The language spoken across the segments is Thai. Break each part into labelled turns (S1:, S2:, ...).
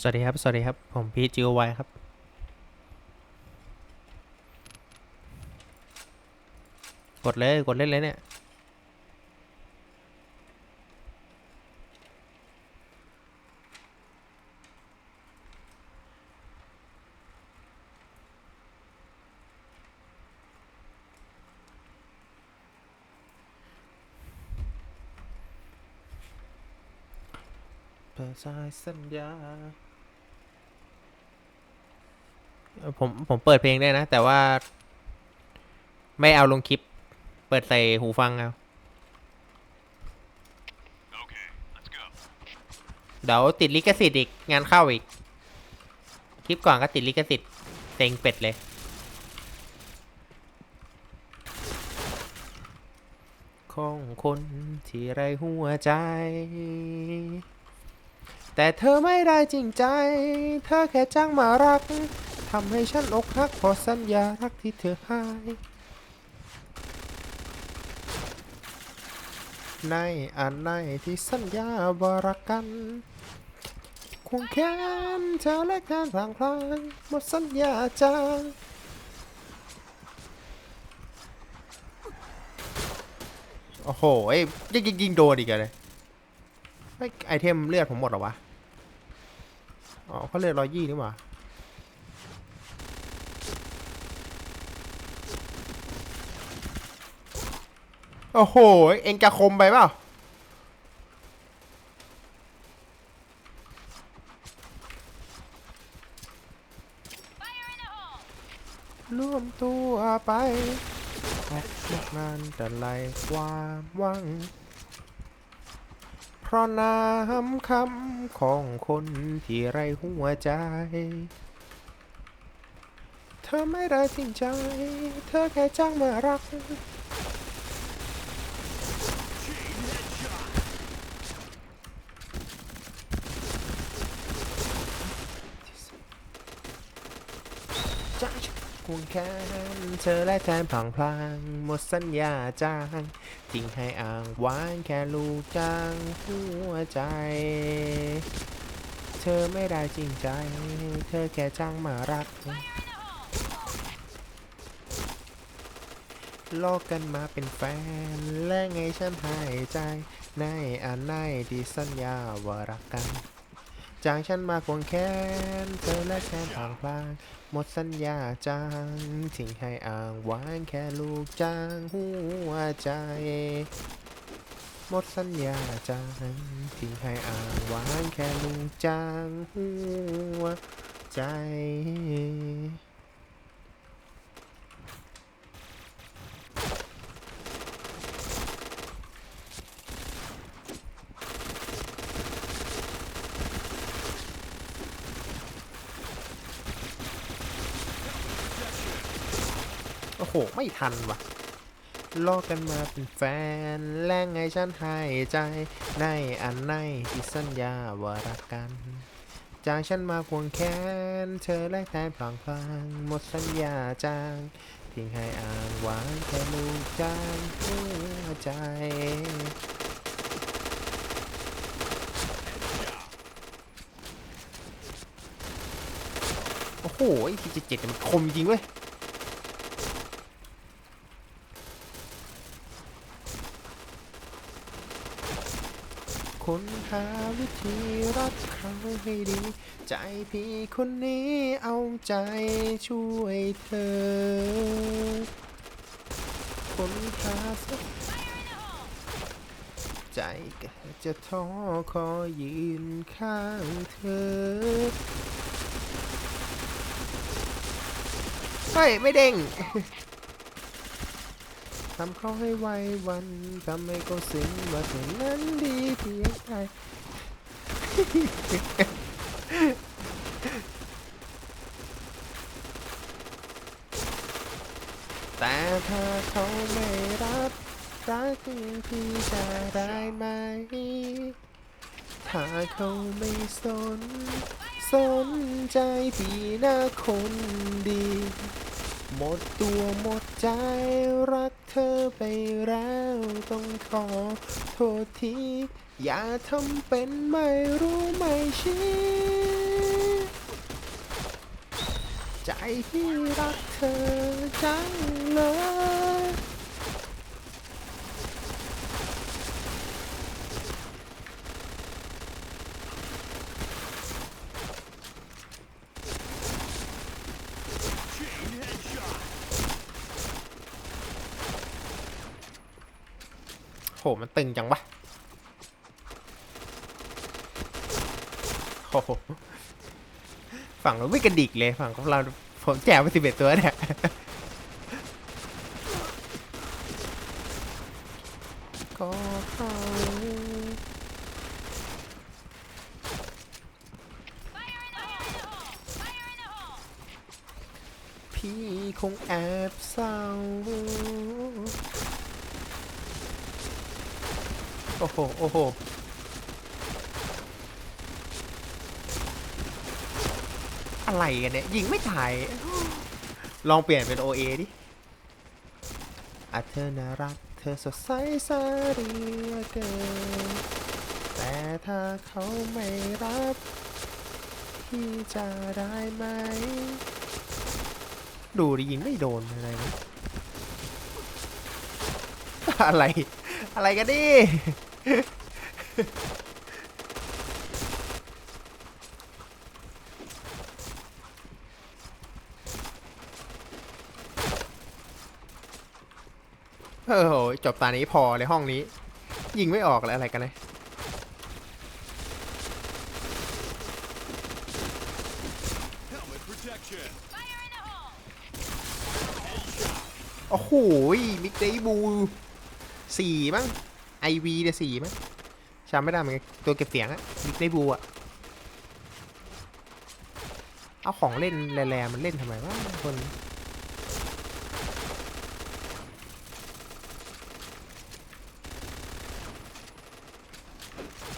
S1: สวัสดีครับ สวัสดีครับ ผมพีจิวไวครับ กดเลย กดเล่นเลยเนี่ย สายสัญญาเอ่อผมผมเปิดเพลงได้นะ แต่ว่า ไม่เอาลงคลิป เปิดใส่หูฟังเอา
S2: Okay, let's go.
S1: เดี๋ยวติดลิขสิทธิ์อีก งานเข้าอีก คลิปก่อนก็ติดลิขสิทธิ์เต็งเป็ดเลย ของคนที่ไรหัวใจ แต่เธอไม่ได้จริงใจ เธอแค่จ้างมารัก ทำให้ฉันอกหักพอสัญญารักที่เธอให้ในอันในที่สัญญาว่ารักกันควงแขนเธอและการพลางพลางหมดสัญญาจางโอ้โห เอ้ยยิงยิงโดนอีกเลยไอเทมเลือดผมหมดหรอวะ อ๋อเขาเลือดร้อยยี่นี่หว่าโอ้โห เองจะคมไปเปล่าร่วมตัวไปออกจากงานแต่ไรความหวัง เพราะน้ำคำของคนที่ไรหัวใจ เธอไม่ได้จริงใจ เธอแค่จ้างมารัก จ้า ควงแขนเธอและแทนพลางพลางหมดสัญญาจางทิ้งให้อ่างวางแค่ลูกจางหัวใจ เธอไม่ได้จริงใจ เธอแค่จ้างมารักโลกกันมาเป็นแฟน และไงฉันหายใจ ในอันในที่สัญญาว่ารักกัน จางฉันมาควงแขนเธอและแขนทางพลางหมดสัญญาจางทิ้งให้อ่างหวานแค่ลูกจางหัวใจ หมดสัญญาจางทิ้งให้อ่างหวานแค่ลูกจางหัวใจ ไม่ทันว่ะลอกกันมาเป็นแฟนแลงไงฉันหายใจ ในอันในที่สัญญาว่ารักกัน จากฉันมาควงแขน เธอแลกแทนพลางพลางหมดสัญญาจาง ทิ้งให้อ่างวางแค่ลูกจางหัวใจโอ้โหไอ้ที่เจ็ดมันคมจริงเว้ย ค้นหาวิธีรักเขาให้ดี ใจพี่คนนี้เอาใจช่วยเธอค้นหาสักใจก็จะท้อคอยยืนข้างเธอเฮ้ยไม่เด้ง ทำเขาให้ไววันทำให้เขาซึ้งว่าเธอนั้นดีเพียงใดแต่ถ้าเขาไม่รับรักพี่จะได้ไหม ถ้าเขาไม่สน สนใจพี่นะคนดี หมดตัวหมด ใจรักเธอไปแล้วต้องขอโทษที อย่าทำเป็นไม่รู้ไม่ชี้ใจที่รักเธอจังเลย มันตึงจังวะโอ้โหฝั่งเราไม่กระดิกเลยฝั่งของเราผมแจกไปสิบเอ็ดตัวเนี่ยก็เขาพี่คงแอบเศร้า โอ้โห โอ้โห อะไรกันเนี่ย ยิงไม่ถ่าย ลองเปลี่ยนเป็น OA ดิอาเธอน่ารัก เธอสดใสสารีเหลือเกินแต่ถ้าเขาไม่รับ พี่จะได้ไหม ดูดิยิงไม่โดนอะไรนะอะไร อะไรกันดิ เออโหจบตานี้พอเลยห้องนี้ ยิงไม่ออกเลยอะไรกันเลย
S2: Helmet protection.
S3: Fire in the hole!
S1: โอ้โหมิกเดบูสี่มั้ง ไอวีเนี่ยสี่มั้งจำไม่ได้เหมือนกันตัวเก็บเสียงอะมิกไดบูอะเอาของเล่นแร่ๆมันเล่นทำไมวะคน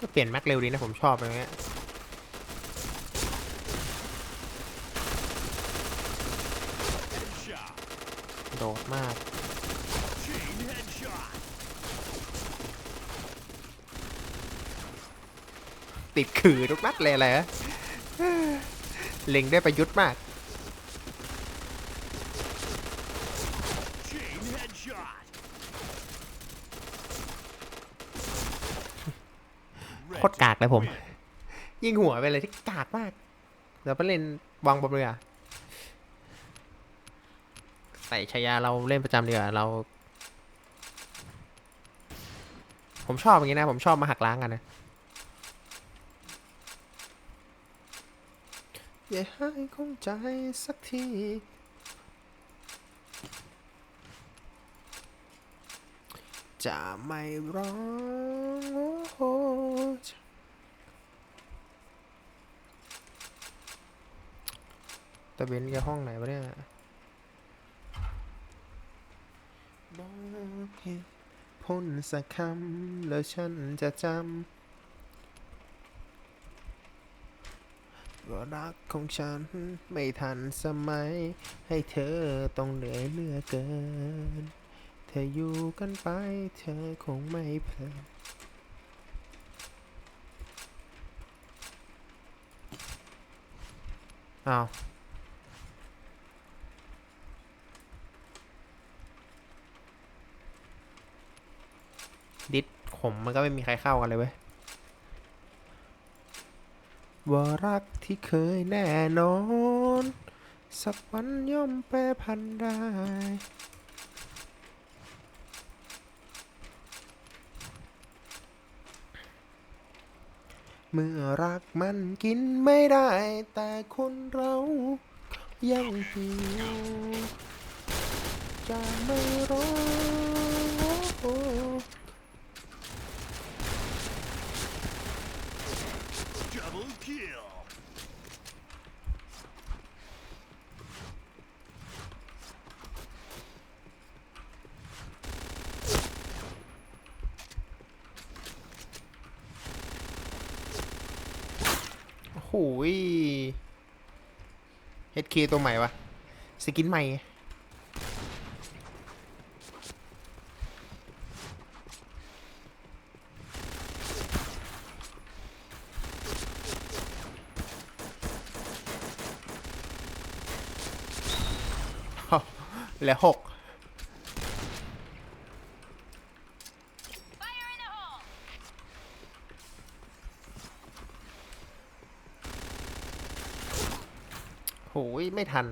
S1: ก็เปลี่ยนแม็กเร็วดีนะผมชอบอย่างเงี้ย
S2: Headshot.
S1: โดดมาก
S2: Chain headshot.
S1: ติดขื่อทุกนัดเลยอะไรอะเล็งได้ประยุทธ์มาก
S2: Chain headshot.
S1: โคตรกากเลยผม ยิงหัวไปเลยที่กากมาก เดี๋ยวไปเล่นวางบนเรือใส่ชายาเราเล่นประจำดีกว่าเรา ผมชอบอย่างนี้นะ ผมชอบมาหักล้างกันนะ อย่าให้คงใจสักทีจะไม่ร้องโอ้โหตะเบนแกห้องไหนวะเนี่ยบอกเหตุพ้นสักคำแล้วฉันจะจำว่า รักของฉันไม่ทันสมัย ให้เธอต้องเหนื่อยเลือเกิน เธออยู่กันไป เธอคงไม่เพลินอ้าวดิสขมมันก็ไม่มีใครเข้ากันเลยเว้ย ว่ารักที่เคยแน่นอน สักวันย่อมแปรพันได้ เมื่อรักมันกินไม่ได้ แต่คนเรายังหิวจะไม่ร้อง
S2: Double kill.
S1: โอ้โหย HK ตัวใหม่วะสกินใหม่ไงเหลือหก โหยไม่ทัน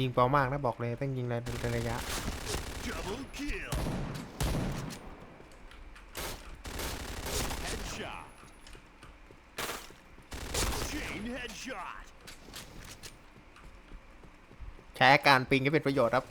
S1: ยิงเปามากนะบอกเลยต้องยิงในระยะ
S2: Double kill. Headshot. Chain headshot.
S1: ใช้อาการปิงก็เป็นประโยชน์ครับ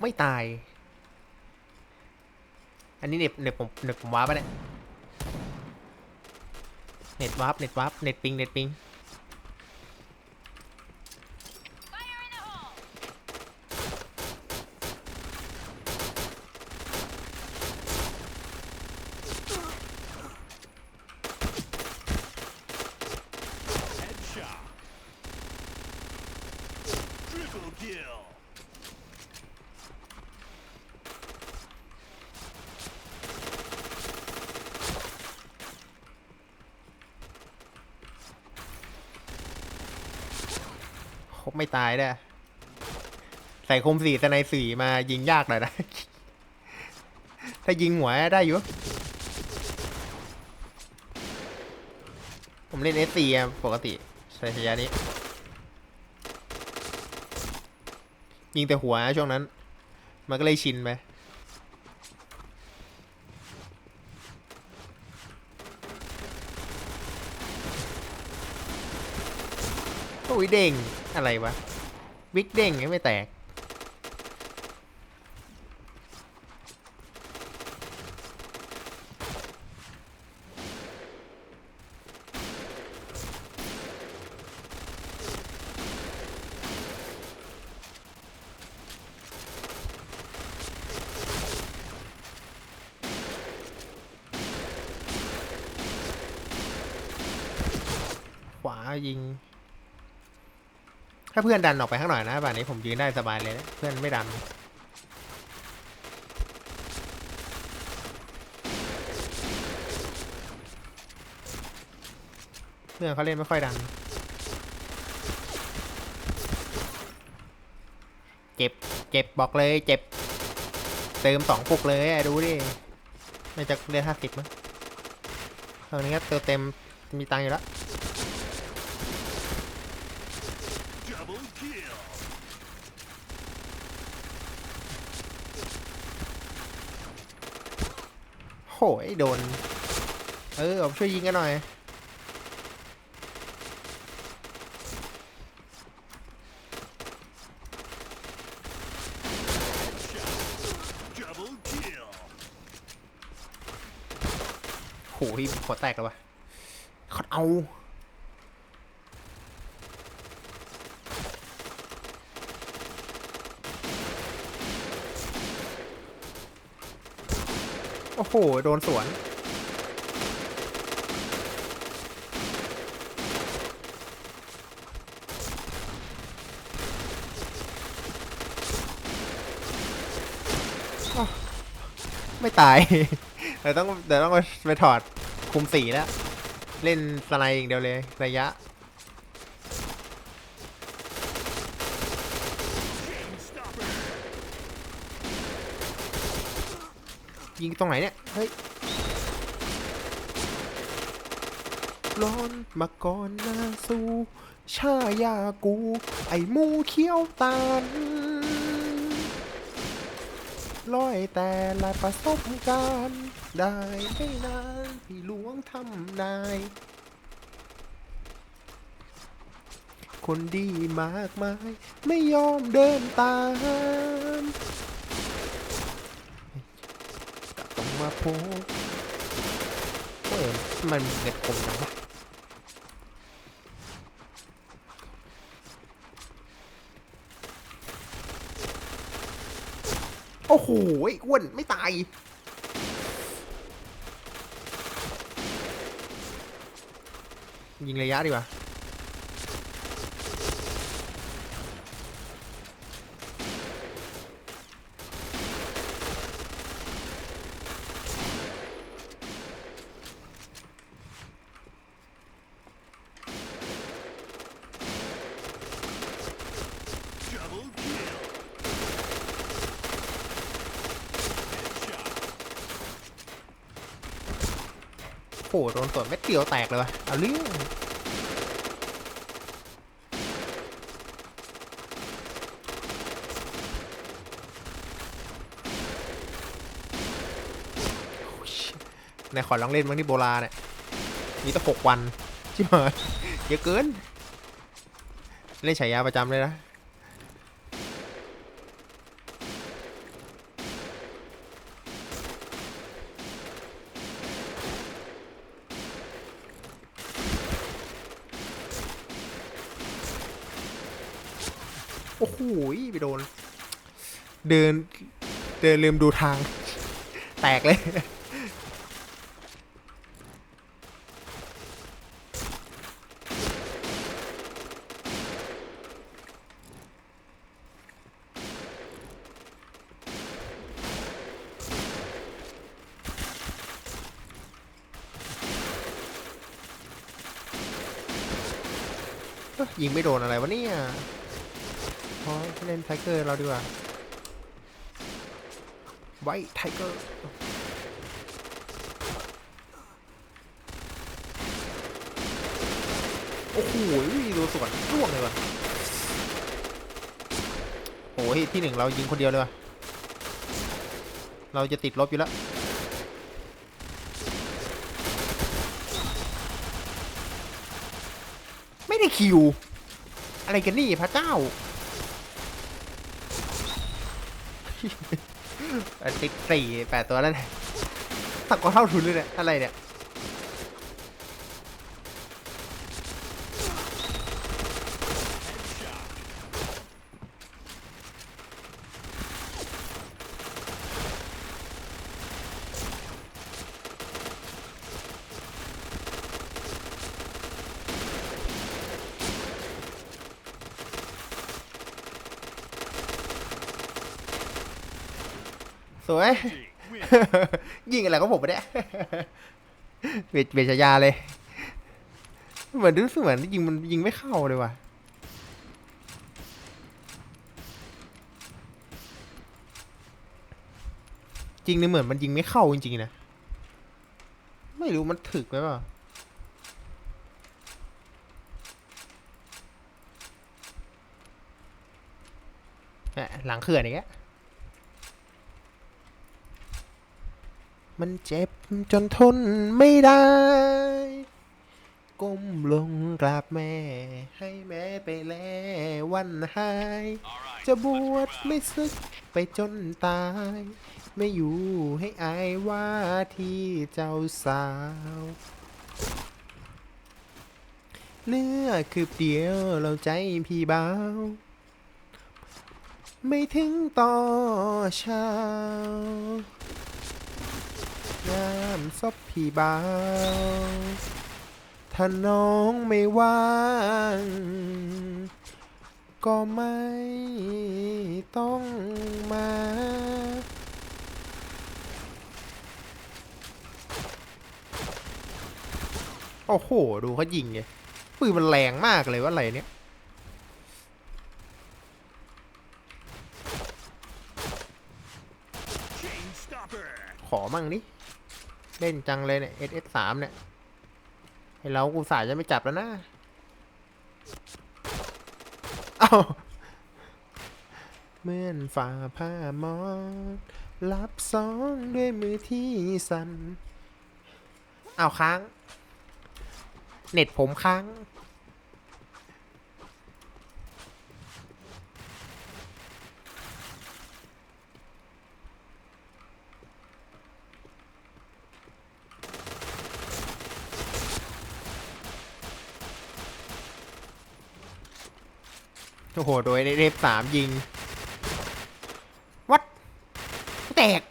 S1: ไม่ตาย อันนี้เน็ตเน็ตผมเน็ตผมว้าปเนี่ย เน็ตวาร์ปเน็ตวาร์ปเน็ตปิง เน็ตปิง บไม่ตายได้ ใส่คมสีสไนสีมายิงยากหน่อยนะ ถ้ายิงหัวได้อยู่ ผมเล่นเอสซีปกติใช้ระยะนี้ ยิงแต่หัวช่วงนั้น มันก็เลยชินไปโอ้ยเด้ง อะไรวะ วิกเด้งยังไม่แตก ขวายิง ถ้าเพื่อนดันออกไปข้างหน่อยนะแบบนี้ผมยืนได้สบายเลยนะเพื่อนไม่ดันเพื่อนเขาเล่นไม่ค่อยดันเจ็บ เจ็บบอกเลย เจ็บ เติมสองปุกเลยอะดูดิไม่จะเรียนห้าสิบมั้งตอนนี้ก็เติมเต็มมีตังค์อยู่แล้ว
S2: Double kill.
S1: โหยโดน เออผมช่วยยิงกันหน่อย
S2: Headshot. Double kill.
S1: โหยหัวแตกแล้ววะเขาเอา โอ้โห โดนสวน ไม่ตาย เดี๋ยวต้องเดี๋ยวต้องไปถอดคุมสีแล้ว เล่นสไนด์อย่างเดียวเลย ระยะ ยิงตรงไหนเนี่ย เฮ้ยร้อนมาก่อนนาสู้ชายากู ไอหมูเขี้ยวตาลร้อยแต่ละประสบการณ์ได้ไม่นานพี่หลวงทำนาย คนดีมากมาย ไม่ยอมเดินตาม มาโพูดเฮ้ยมันเน็ตคมจังวะโอ้โหไอ้อ้วนไม่ตายยิงระยะดีกว่า
S2: Double kill. Headshot.
S1: โอ้โหโด นสวนเม็ดเดียวแตกเลยวะเอาเรื่องโอ้ยในขอลองเล่นบ้างที่โบราณเนี่ย มีตั้งหกวันชิบหายเยอะเกิน เล่นฉายาประจำเลยนะ โอ้โหไปโดน เดินเดินลืมดูทาง แตกเลยยยิงไม่โดนอะไรวะเนี่ยพอเล่นไทเกอร์เราดีกว่า ไว้ไทเกอร์โอ้โหดูสวนร่วงเลยวะโอ้ยที่หนึ่งเรายิงคนเดียวเลยวะเราจะติดลบอยู่แล้วไม่ได้คิว อะไรกันนี่พระเจ้า ติ๊กสี่แปดตัวแล้วเนี่ยตักก็เท่าทุนเลยเนี่ยอะไรเนี่ย สวย
S2: Team win.
S1: ยิงอะไรก็ผมไม่ได้เวทเวชยาเลย เหมือนรู้สึกเหมือนยิงมันยิงไม่เข้าเลยว่ะจริงเนี่ยเหมือนมันยิงไม่เข้าจริงๆนะ ไม่รู้มันถึกไหมเปล่าแหม่หลังเขื่อนอีกแล้ว มันเจ็บจนทนไม่ได้ ก้มลงกราบแม่ ให้แม่ไปแลวันหาย จะบวชไม่ซึกไปจนตาย ไม่อยู่ให้อายว่าที่เจ้าสาวเลือคือเดียวเราใจพี่เบาไม่ถึงต่อเช้า ยามซบพี่เบาถ้าน้องไม่ว่าง ก็ไม่ต้องมา โอ้โห ดูเขายิงไงปืนมันแรงมากเลยว่าอะไรเนี่ยขอมั่งนี่ เล่นจังเลยเนี่ย SS สามเนี่ยให้เรากูสายจะไม่จับแล้วนะเอ้าเหมื่อนฝ่าผ้ามอดรับสองด้วยมือที่สั่นเอาค้าง เน็ตผมค้าง โอ้โห โดยเรฟสามยิง วัดแตก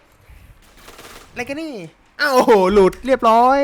S1: อะไรกันนี่ อ้าวโอ้โห หลุดเรียบร้อย